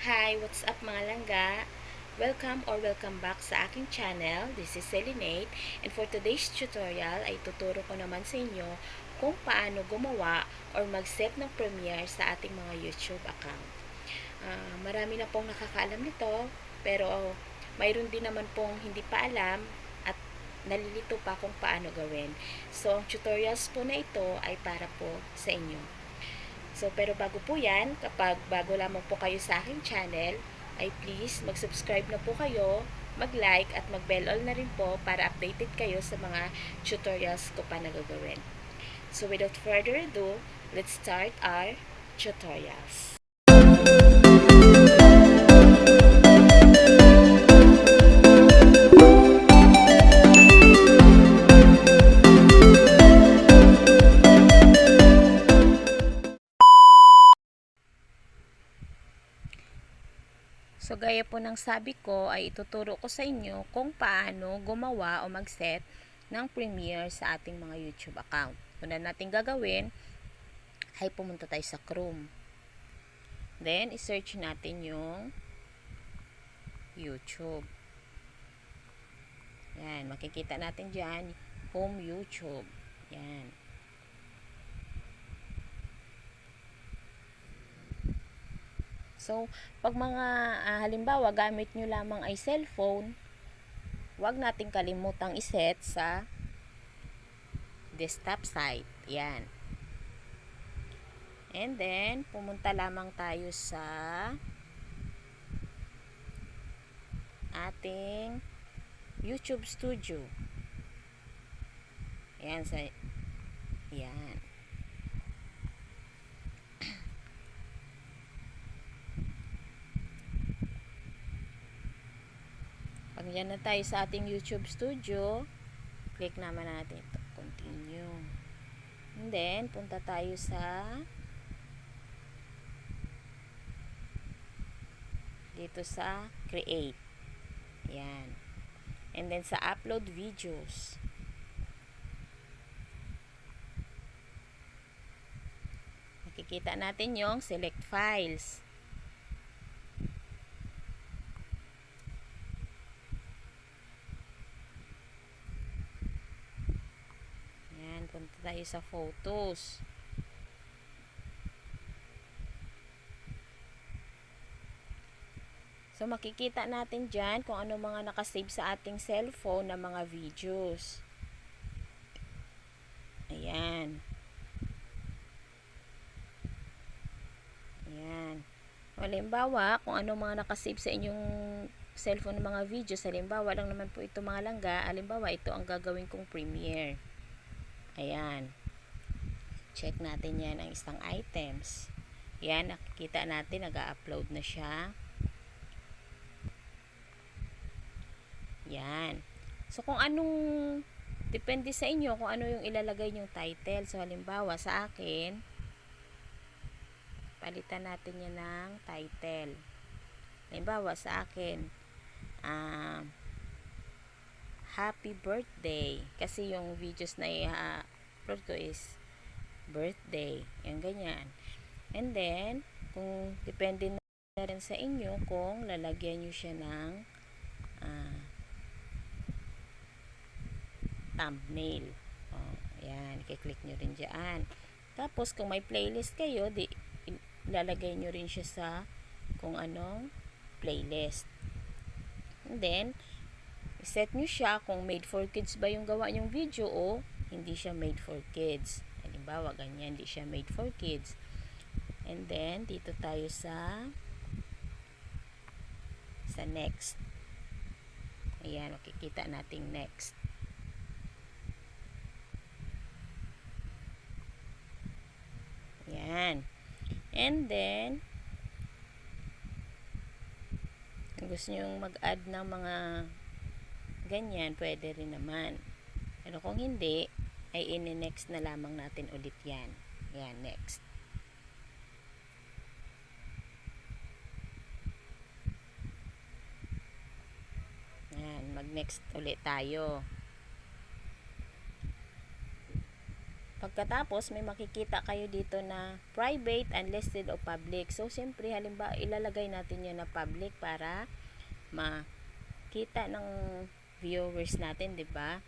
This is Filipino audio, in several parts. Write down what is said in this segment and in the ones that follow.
Hi, what's up mga langga? Welcome or welcome back sa aking channel. This is Selenate and for today's tutorial ay tuturo ko naman sa inyo kung paano gumawa or mag-set ng premiere sa ating mga YouTube account. Ah, marami na pong nakakaalam nito pero mayroon din naman pong hindi pa alam at nalilito pa kung paano gawin. So, ang tutorials po na ito ay para po sa inyo. So, pero bago po yan, kapag bago lamang po kayo sa aking channel, ay please mag-subscribe na po kayo, mag-like at mag-bell all na rin po para updated kayo sa mga tutorials ko pa na. So, without further ado, let's start our tutorials. So, gaya po ng sabi ko, ay ituturo ko sa inyo kung paano gumawa o mag-set ng premiere sa ating mga YouTube account. Una natin gagawin, ay pumunta tayo sa Chrome. Then, isearch natin yung YouTube. Yan, makikita natin dyan, Home YouTube. Yan. So, pag mga ah, halimbawa gamit nyo lamang ay cellphone, huwag nating kalimutang iset sa desktop site. Yan. And then, pumunta lamang tayo sa ating YouTube Studio. Yan sa yan. Pag yan na tayo sa ating YouTube Studio, click naman natin ito. Continue. And then, punta tayo sa dito sa Create. Yan. And then, sa Upload Videos. Makikita natin yung Select Files. Yan, punta tayo sa photos. So, makikita natin dyan kung ano mga nakasave sa ating cellphone na mga videos. Ayan. Ayan. Halimbawa, kung ano mga nakasave sa inyong cellphone ng mga videos, halimbawa lang naman po ito mga langga, halimbawa ito ang gagawin kong premiere. Ayan. Check natin yan ang isang items. Yan, nakikita natin, nag-upload na siya. Yan. So, kung anong, depende sa inyo kung ano yung ilalagay yung title. So, halimbawa, sa akin, palitan natin yan ng title. Halimbawa, sa akin, ah, happy birthday. Kasi yung videos na i-upload ko is birthday. Yan, ganyan. And then, kung depende na rin sa inyo kung lalagyan nyo siya ng ah, thumbnail. Oh, ayan, i-click nyo rin dyan. Tapos, kung may playlist kayo, di, ilalagay nyo rin siya sa kung anong playlist. And then, set nyo siya kung made for kids ba yung gawa nyong video o hindi siya made for kids. Halimbawa, ganyan, hindi siya made for kids. And then, dito tayo sa sa next. Ayan, makikita nating next. Ayan. And then, kung gusto nyo mag-add ng mga ganyan, pwede rin naman. Pero kung hindi, ay ini-next na lamang natin ulit yan. Yan, next. Yan, mag-next ulit tayo. Pagkatapos, may makikita kayo dito na private, unlisted, o public. So, siyempre, halimbawa, ilalagay natin yan na public para makita ng viewers natin, 'di ba?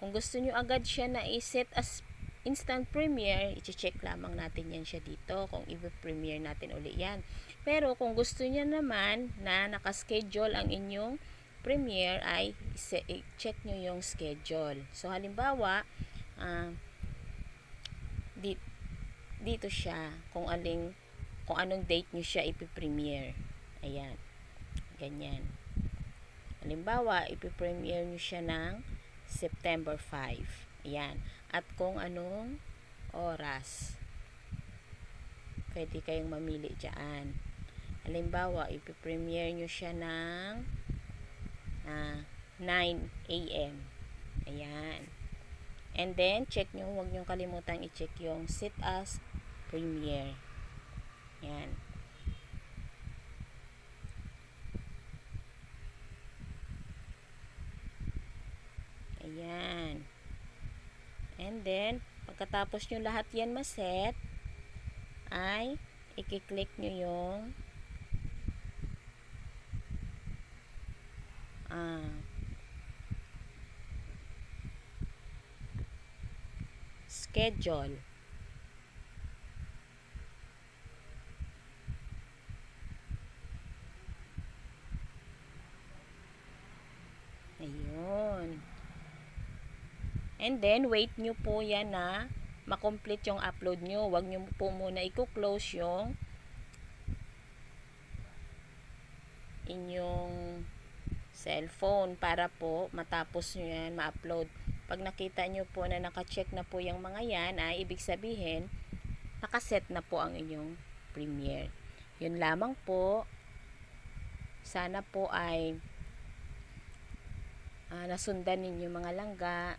Kung gusto nyo agad siya na i-set as instant premiere, i-check lamang natin yan siya dito kung i-premiere natin uli yan. Pero kung gusto niya naman na nakaschedule ang inyong premiere ay i-check nyo yung schedule. So halimbawa, ah, di, dito siya kung aling kung anong date nyo siya ipipremiere. Ayan. Ganyan. Halimbawa, ipipremiere nyo siya ng September 5. Ayan. At kung anong oras. Pwede kayong mamili dyan. Halimbawa, ipipremiere nyo siya ng ah, 9 a.m. Ayan. And then, check nyo, huwag nyo kalimutang i-check yung set as premiere. Ayan. Ayan. And then, pagkatapos nyo lahat yan maset, ay i-click nyo yung ah, schedule. And then, wait nyo po yan na makomplete yung upload nyo. Huwag nyo po muna i-close yung inyong cellphone para po matapos nyo yan ma-upload. Pag nakita nyo po na naka-check na po yung mga yan, ay ibig sabihin, nakaset na po ang inyong premiere. Yun lamang po. Sana po ay ah, nasundan ninyo mga langga.